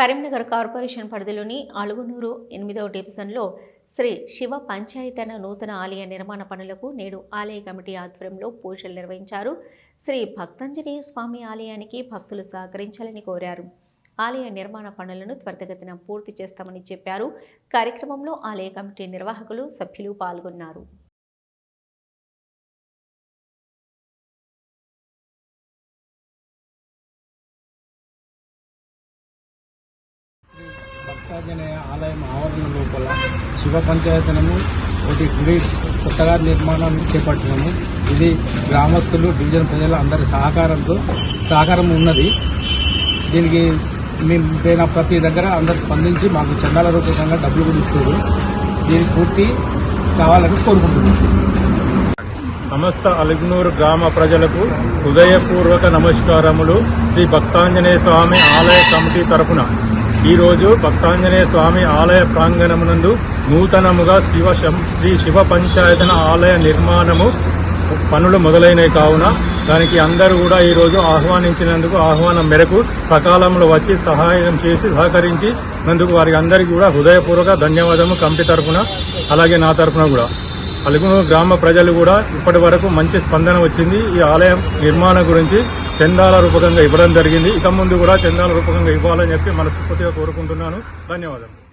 Karimnagar corporation పరిధిలోని అలుగునూరు ఎనిమిదవ డివిజన్లో శ్రీ శివ పంచాయతన నూతన ఆలయ నిర్మాణ పనులకు నేడు ఆలయ కమిటీ ఆధ్వర్యంలో పూజలు నిర్వహించారు. శ్రీ భక్తంజనేయ స్వామి ఆలయానికి భక్తులు సహకరించాలని కోరారు. ఆలయ నిర్మాణ పనులను త్వరితగతిన పూర్తి చేస్తామని చెప్పారు. కార్యక్రమంలో ఆలయ కమిటీ నిర్వాహకులు సభ్యులు పాల్గొన్నారు. ఆంజనేయ ఆలయం ఆవరణ లోపల శివ పంచాయతనము ఒకటి గుడి కొత్తగా నిర్మాణం చేపట్టినాము. ఇది గ్రామస్తులు డివిజన్ ప్రజల అందరి సహకారంతో సహకారం ఉన్నది. దీనికి మేము పోయిన ప్రతి దగ్గర అందరు స్పందించి మాకు చందాల రూపకంగా డబ్బులు కూడా ఇస్తారు దీని పూర్తి కావాలని కోరుకుంటున్నాను సమస్త అలిగ్నూరు గ్రామ ప్రజలకు హృదయపూర్వక నమస్కారములు. శ్రీ భక్తాంజనేయ స్వామి ఆలయ కమిటీ తరఫున ఈరోజు భక్తాంజనేయ స్వామి ఆలయ ప్రాంగణమునందు నూతనముగా శివ శం- శ్రీ శివ పంచాయతన ఆలయ నిర్మాణము పనులు మొదలైనవి కావున దానికి అందరూ కూడా ఈరోజు ఆహ్వానించినందుకు ఆహ్వానం మేరకు సకాలంలో వచ్చి సహాయం చేసి సహకరించినందుకు వారికి అందరికీ కూడా హృదయపూర్వక ధన్యవాదము కమిటీ తరపున అలాగే నా తరపున కూడా. అలుగును గ్రామ ప్రజలు కూడా ఇప్పటి వరకు మంచి స్పందన వచ్చింది. ఈ ఆలయం నిర్మాణం గురించి చందాల రూపకంగా ఇవ్వడం జరిగింది. ఇక ముందు కూడా చందాల రూపకంగా ఇవ్వాలని చెప్పి మనస్ఫూర్తిగా కోరుకుంటున్నాను. ధన్యవాదాలు